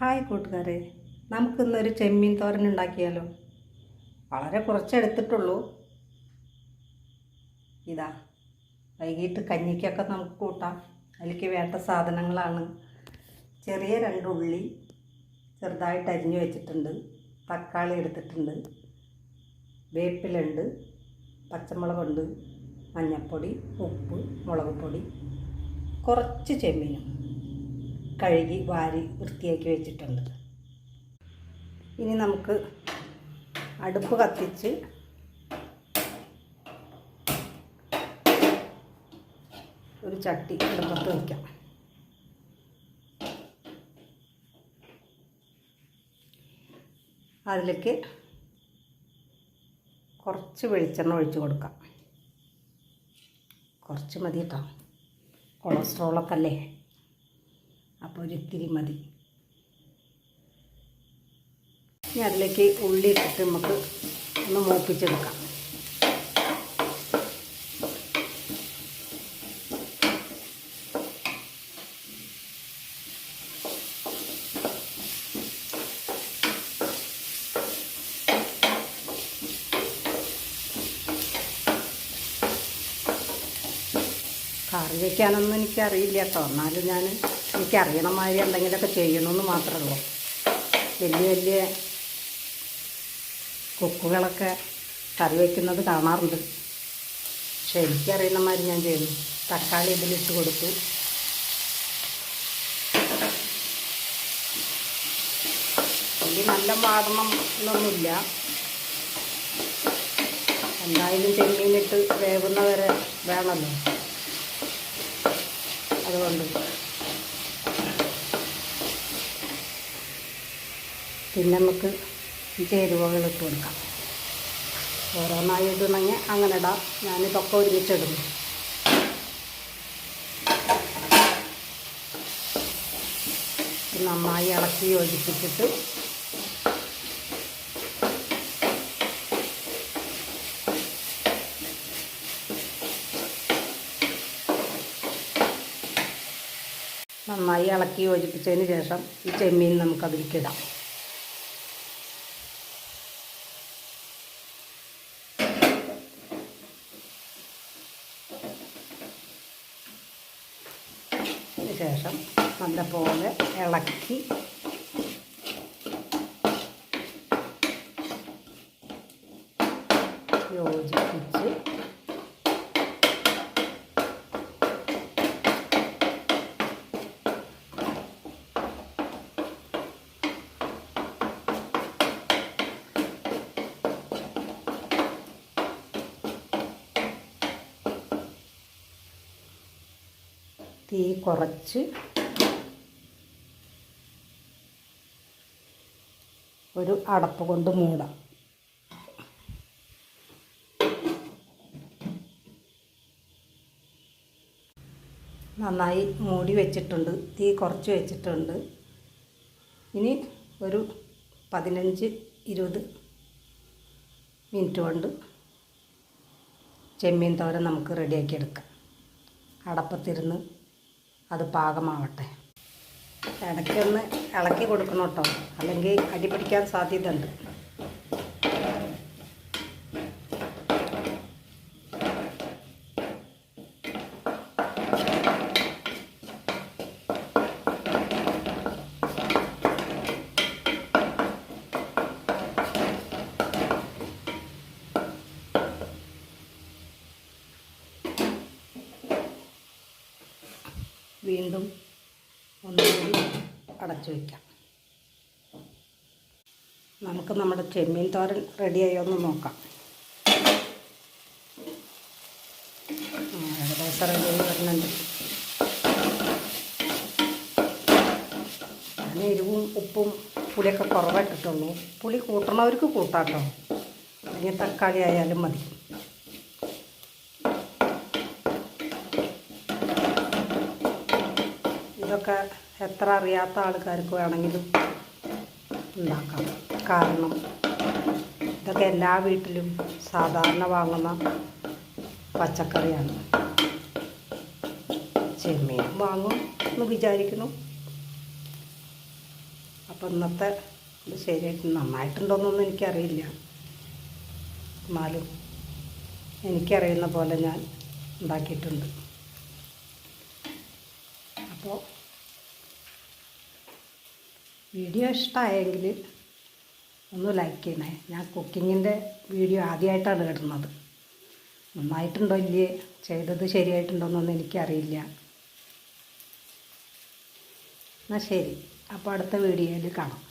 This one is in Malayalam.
ഹായ് കൂട്ടുകാരെ നമുക്കിന്നൊരു ചെമ്മീൻ തോരൻ ഉണ്ടാക്കിയാലോ? വളരെ കുറച്ചെടുത്തിട്ടുള്ളൂ ഇതാ വൈകിട്ട് കഞ്ഞിക്കൊക്കെ നമുക്ക് കൂട്ടാം. അതിലേക്ക് വേണ്ട സാധനങ്ങളാണ്. ചെറിയ രണ്ട് ഉള്ളി ചെറുതായിട്ട് അരിഞ്ഞു വെച്ചിട്ടുണ്ട്. തക്കാളി എടുത്തിട്ടുണ്ട്. വേപ്പിലുണ്ട് പച്ചമുളകുണ്ട് മഞ്ഞൾപ്പൊടി ഉപ്പ് മുളക് പൊടി കുറച്ച് ചെമ്മീനും. കഴുകി വാരി വൃത്തിയാക്കി വെച്ചിട്ടുണ്ട്. ഇനി നമുക്ക് അടുപ്പ് കത്തിച്ച് ഒരു ചട്ടി അടുപ്പത്ത് വയ്ക്കാം അതിലേക്ക് കുറച്ച് വെളിച്ചെണ്ണ ഒഴിച്ച് കൊടുക്കാം. കുറച്ച് മതി കേട്ടോ കൊളസ്ട്രോളൊക്കെ അല്ലേ? അപ്പോൾ ഒരിത്തിരി മതി. ഇനി അതിലേക്ക് ഉള്ളി ഇട്ടിട്ട് നമുക്ക് ഒന്ന് മൂപ്പിച്ചെടുക്കാം. കറി വയ്ക്കാനൊന്നും എനിക്കറിയില്ല കേട്ടോ. എന്നാലും ഞാൻ എനിക്കറിയണ മാതിരി എന്തെങ്കിലുമൊക്കെ ചെയ്യണമെന്ന് മാത്രമേ ഉള്ളൂ. വലിയ വലിയ കുക്കുകളൊക്കെ കറി വയ്ക്കുന്നത് കാണാറുണ്ട്. പക്ഷെ എനിക്കറിയുന്ന മാതിരി ഞാൻ ചെയ്യുന്നു. തക്കാളി ഇതിലിട്ട് കൊടുത്തു. ഇനി നല്ല വാടണം എന്നൊന്നുമില്ല. എന്തായാലും ചെമ്മീനിട്ട് വേവുന്ന വരെ വേണമല്ലോ. അതുകൊണ്ട് പിന്നെ നമുക്ക് ചേരുവകൾ ഇട്ട് കൊടുക്കാം. ഓരോന്നായി ഇടണമെങ്കിൽ അങ്ങനെ ഇടാം. ഞാനിതൊക്കെ ഒരുമിച്ചിടുന്നു നന്നായി ഇളക്കി യോജിപ്പിച്ചിട്ട് നന്നായി ഇളക്കി യോജിപ്പിച്ചതിന് ശേഷം ഈ ചെമ്മീൻ നമുക്ക് ശേഷം നല്ലപോലെ ഇളക്കി തീ കുറച്ച് ഒരു അടപ്പ് കൊണ്ട് മൂടാം. നന്നായി മൂടി വെച്ചിട്ടുണ്ട്. തീ കുറച്ച് വെച്ചിട്ടുണ്ട്. ഇനി ഒരു പതിനഞ്ച് ഇരുപത് മിനിറ്റ് കൊണ്ട് ചെമ്മീൻ തോരൻ നമുക്ക് റെഡിയാക്കി എടുക്കാം. അടപ്പത്തിരുന്ന് അത് പാകമാവട്ടെ. ഇടയ്ക്കൊന്ന് ഇളക്കി കൊടുക്കണം കേട്ടോ. അല്ലെങ്കിൽ അടി പിടിക്കാൻ സാധ്യതയുണ്ട്. വീണ്ടും ഒന്നുകൂടി അടച്ചു വയ്ക്കാം നമുക്ക് നമ്മുടെ ചെമ്മീൻ തോരൻ റെഡിയായോ എന്ന് നോക്കാം. വരുന്നുണ്ട്. ഞാൻ എരിവും ഉപ്പും പുളിയൊക്കെ കുറവായിട്ടിട്ടുള്ളൂ. പുളി കൂട്ടണവർക്ക് കൂട്ടാട്ടോ അല്ലെങ്കിൽ തക്കാളി ആയാലും മതി. ഇതൊക്കെ എത്ര അറിയാത്ത ആൾക്കാർക്ക് വേണമെങ്കിലും ഉണ്ടാക്കാം. കാരണം ഇതൊക്കെ എല്ലാ വീട്ടിലും സാധാരണ വാങ്ങുന്ന പച്ചക്കറിയാണ്. ചെമ്മീൻ വാങ്ങും എന്ന് വിചാരിക്കുന്നു. അപ്പം ഇന്നത്തെ ഇത് ശരിയായിട്ട് നന്നായിട്ടുണ്ടോയെന്നൊന്നും എനിക്കറിയില്ല. എന്നാലും എനിക്കറിയുന്ന പോലെ ഞാൻ ഉണ്ടാക്കിയിട്ടുണ്ട്. അപ്പോൾ വീഡിയോ ഇഷ്ടമായെങ്കിൽ ഒന്ന് ലൈക്ക് ചെയ്യണേ. ഞാൻ കുക്കിങ്ങിന്റെ വീഡിയോ ആദ്യമായിട്ടാണ് ഇടുന്നത്. നന്നായിട്ടുണ്ടോ ഇല്ലേ? ചെയ്തത് ശരിയായിട്ടുണ്ടോയെന്നൊന്നും എനിക്കറിയില്ല. എന്നാൽ ശരി. അപ്പോൾ അടുത്ത വീഡിയോയിൽ കാണാം.